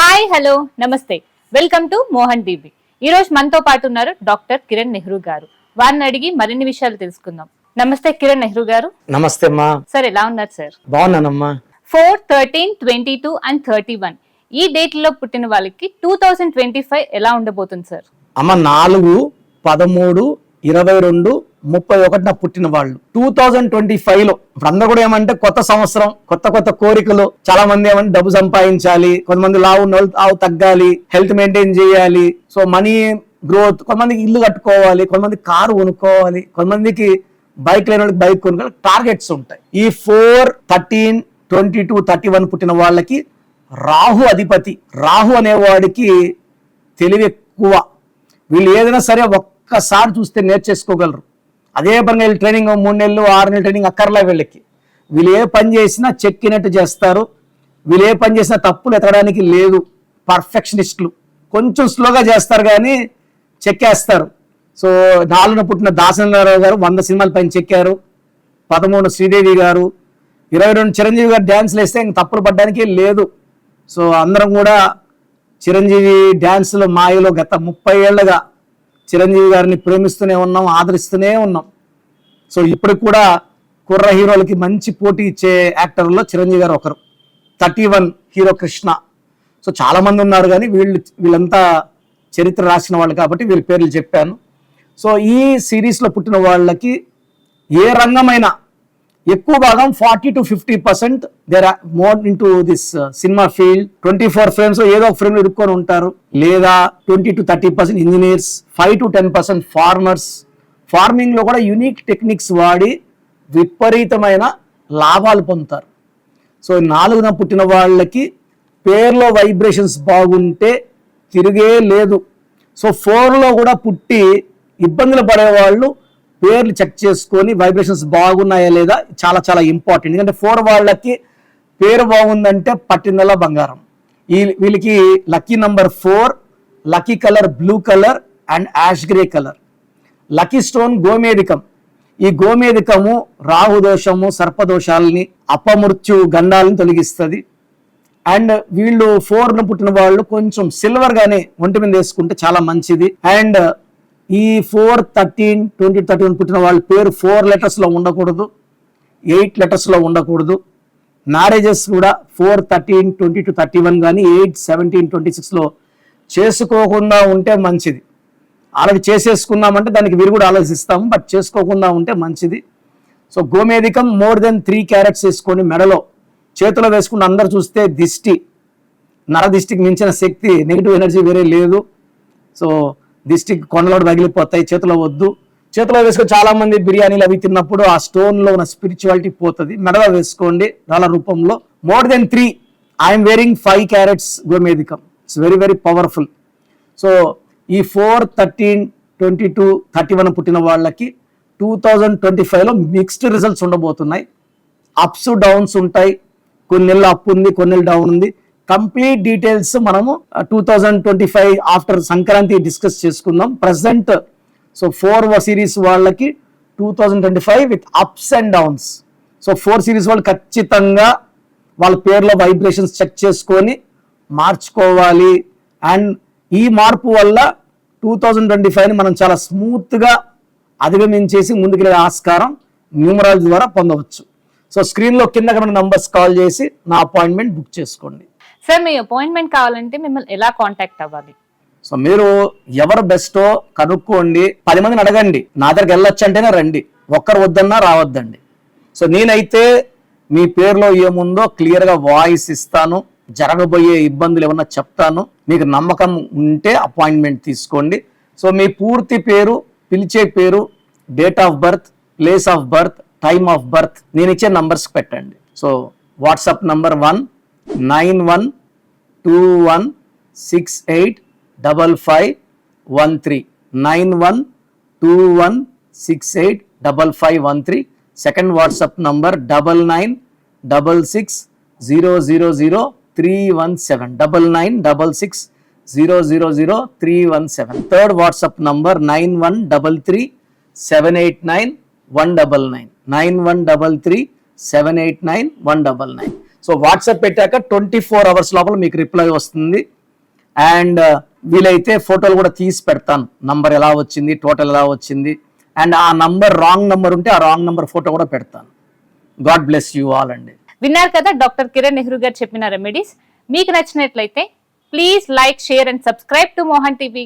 Hi hello నమస్తే. Welcome to Mohan TV ఈ రోజు మనతో పాటు ఉన్నారు డాక్టర్ కిరణ్ నెహ్రూ గారు. వారిని అడిగి మరిన్ని విషయాలు తెలుసుకుందాం. నమస్తే కిరణ్ నెహ్రూ గారు. నమస్తే అమ్మా. సార్ ఎలా ఉన్నారు sir? బాగున్నానమ్మా. Four thirteen twenty two and thirty one. ఈ డేట్లో పుట్టిన వాళ్ళకి టూ థౌజండ్ ట్వంటీ ఫైవ్ ఎలా ఉండబోతుంది సార్? అమ్మ నాలుగు పదమూడు ఇరవై రెండు ముప్పై ఒకటిన పుట్టిన వాళ్ళు టూ థౌజండ్ ట్వంటీ ఫైవ్లో ఇప్పుడు అందరూ కూడా ఏమంటే కొత్త సంవత్సరం కొత్త కొత్త కోరికలు చాలా మంది ఏమంటే డబ్బు సంపాదించాలి కొంతమంది లావు ఉన్న వాళ్ళు తగ్గాలి హెల్త్ మెయింటైన్ చేయాలి. సో మనీ గ్రోత్ కొంతమందికి ఇల్లు కట్టుకోవాలి కొంతమంది కారు కొనుక్కోవాలి కొంతమందికి బైక్ లేని వాళ్ళకి బైక్ కొనుక్కోవాలి టార్గెట్స్ ఉంటాయి. ఈ four thirteen twenty two thirty one పుట్టిన వాళ్ళకి రాహు అధిపతి. రాహు అనేవాడికి తెలివి ఎక్కువ వీళ్ళు ఏదైనా సరే ఒక్కసారి చూస్తే నేర్చేసుకోగలరు. అదే పని వీళ్ళు ట్రైనింగ్ మూడు నెలలు ఆరు నెలలు ట్రైనింగ్ అక్కర్లే వీళ్ళకి. వీళ్ళు ఏ పని చేసినా చెక్కినట్టు చేస్తారు. వీళ్ళు ఏ పని చేసినా తప్పులు ఎతకడానికి లేదు. పర్ఫెక్షనిస్టులు కొంచెం స్లోగా చేస్తారు కానీ చెక్కేస్తారు. సో నాలుగున పుట్టిన దాసనారావు గారు వంద సినిమాల పైన చెక్కారు. పదమూడు శ్రీదేవి గారు. ఇరవై రెండు చిరంజీవి గారు డ్యాన్స్లు వేస్తే ఇంక తప్పులు పడ్డానికి లేదు. సో అందరం కూడా చిరంజీవి డ్యాన్సులు మాయలో గత ముప్పై ఏళ్ళగా చిరంజీవి గారిని ప్రేమిస్తూనే ఉన్నాం ఆదరిస్తూనే ఉన్నాం. సో ఇప్పుడు కూడా కుర్ర హీరోలకి మంచి పోటీ ఇచ్చే యాక్టర్లో చిరంజీవి గారు ఒకరు. Thirty one hero Krishna. So చాలామంది ఉన్నారు కానీ వీళ్ళు వీళ్ళంతా చరిత్ర రాసిన వాళ్ళు కాబట్టి వీళ్ళ పేర్లు చెప్పాను. సో ఈ సిరీస్లో పుట్టిన వాళ్ళకి ఏ రంగమైనా ఎక్కువ భాగం forty to fifty percent there more into this cinema field twenty four frames ఏదో ఒక ఫ్రేమ్ ఇరుక్కొని ఉంటారు. లేదా twenty to thirty percent engineers five to ten percent farmers ఫార్మింగ్లో కూడా యునిక్ టెక్నిక్స్ వాడి విపరీతమైన లాభాలు పొందుతారు. సో నాలుగున పుట్టిన వాళ్ళకి పేర్లో వైబ్రేషన్స్ బాగుంటే తిరిగే లేదు. సో ఫోర్లో కూడా పుట్టి ఇబ్బందులు పడేవాళ్ళు పేర్లు చెక్ చేసుకొని వైబ్రేషన్స్ బాగున్నాయా లేదా చాలా చాలా ఇంపార్టెంట్ ఎందుకంటే ఫోర్ వాళ్ళకి పేరు బాగుందంటే పట్టిందల బంగారం. ఈ వీళ్ళకి lucky number four lucky colour blue colour and ash grey colour lucky stone గోమేధికం. ఈ గోమేధికము రాహు దోషము సర్పదోషాలని అపమృత్యు గండాలను తొలగిస్తుంది. అండ్ వీళ్ళు ఫోర్ను పుట్టిన వాళ్ళు కొంచెం సిల్వర్గానే ఒంటి మీద వేసుకుంటే చాలా మంచిది. అండ్ ఈ ఫోర్ థర్టీన్ ట్వంటీ థర్టీన్ పుట్టిన వాళ్ళ పేరు ఫోర్ లెటర్స్లో ఉండకూడదు. ఎయిట్ లెటర్స్లో ఉండకూడదు. మ్యారేజెస్ కూడా four thirteen twenty two thirty one కానీ ఎయిట్ సెవెంటీన్ ట్వంటీ సిక్స్లో చేసుకోకుండా ఉంటే మంచిది. అలాగే చేసేసుకున్నామంటే దానికి వీరు కూడా ఆలోచిస్తాము బట్ చేసుకోకుండా ఉంటే మంచిది. సో గోమేధికం మోర్ దెన్ త్రీ క్యారెట్స్ వేసుకొని మెడలో చేతిలో వేసుకుని అందరు చూస్తే దిష్టి. నర దిష్టికి మించిన శక్తి నెగిటివ్ ఎనర్జీ వేరే లేదు. సో దిష్టికి కొండలోడు తగిలిపోతాయి చేతిలో వద్దు. చేతిలో వేసుకొని చాలా మంది బిర్యానీలు అవి తిన్నప్పుడు ఆ స్టోన్లో ఉన్న స్పిరిచువాలిటీ పోతుంది. మెడలో వేసుకోండి రాళ్ళ రూపంలో. More than three I'm wearing five carats గోమేధికం. It's very very powerful so ఈ four thirteen twenty two thirty one పుట్టిన వాళ్ళకి టూ థౌజండ్ ట్వంటీ ఫైవ్లో మిక్స్డ్ రిజల్ట్స్ ఉండబోతున్నాయి. అప్స్ డౌన్స్ ఉంటాయి. కొన్ని నెలలు అప్ ఉంది కొన్ని నెలలు డౌన్ ఉంది. కంప్లీట్ డీటెయిల్స్ మనము two thousand twenty five after Sankranti discuss చేసుకుందాం. ప్రజెంట్ సో ఫోర్ సిరీస్ వాళ్ళకి two thousand twenty five with ups and downs so four series వాళ్ళు ఖచ్చితంగా వాళ్ళ పేర్లో వైబ్రేషన్స్ చెక్ చేసుకొని మార్చుకోవాలి. అండ్ ఈ మార్పు వల్ల టూ థౌజండ్ ట్వంటీ ఫైవ్ని మనం చాలా స్మూత్గా అధిగమించేసి ముందుకెళ్ళే ఆస్కారం న్యూమరాలజీ ద్వారా పొందవచ్చు. సో స్క్రీన్లో కింద కనుక నంబర్స్ కాల్ చేసి నా అపాయింట్మెంట్ బుక్ చేసుకోండి. సార్ మీ అపాయింట్మెంట్ కావాలంటే మిమ్మల్ని ఎలా కాంటాక్ట్ అవ్వాలి? సో మీరు ఎవరు బెస్టో కనుక్కోండి పది మందిని అడగండి. నా దగ్గరికి వెళ్ళొచ్చు అంటేనే రండి. ఒక్కరు వద్దన్నా రావద్దండి. సో నేనైతే మీ పేరులో ఏముందో క్లియర్గా వాయిస్ ఇస్తాను. జరగబోయే ఇబ్బందులు ఏమన్నా చెప్తాను. మీకు నమ్మకం ఉంటే అపాయింట్మెంట్ తీసుకోండి. సో మీ పూర్తి పేరు పిలిచే పేరు date of birth place of birth time of birth నేను ఇచ్చే నంబర్స్ పెట్టండి. So WhatsApp number one nine one two one six eight double five one three nine one two one six eight double five one three second WhatsApp number double nine double six zero zero zero three one seven double nine double six zero zero zero three one seven third WhatsApp number nine one double three seven eight nine one double nine nine one double three seven eight nine one double nine so WhatsApp పెట్టాక twenty four hours లోపల మీకు reply వస్తుంది. And uh, వీలైతే ఫోటోలు కూడా తీసి పెడతాను. Number ఎలా వచ్చింది టోటల్ ఎలా వచ్చింది అండ్ ఆ నంబర్ రాంగ్ నంబర్ ఉంటే ఆ రాంగ్ నంబర్ ఫోటో కూడా పెడతాను. గాడ్ బ్లెస్ యూ ఆల్ అండి. విన్నారు కదా డాక్టర్ కిరణ్ నెహ్రూ గారు చెప్పిన రెమెడీస్ మీకు నచ్చినట్లయితే please like share and subscribe to Mohan TV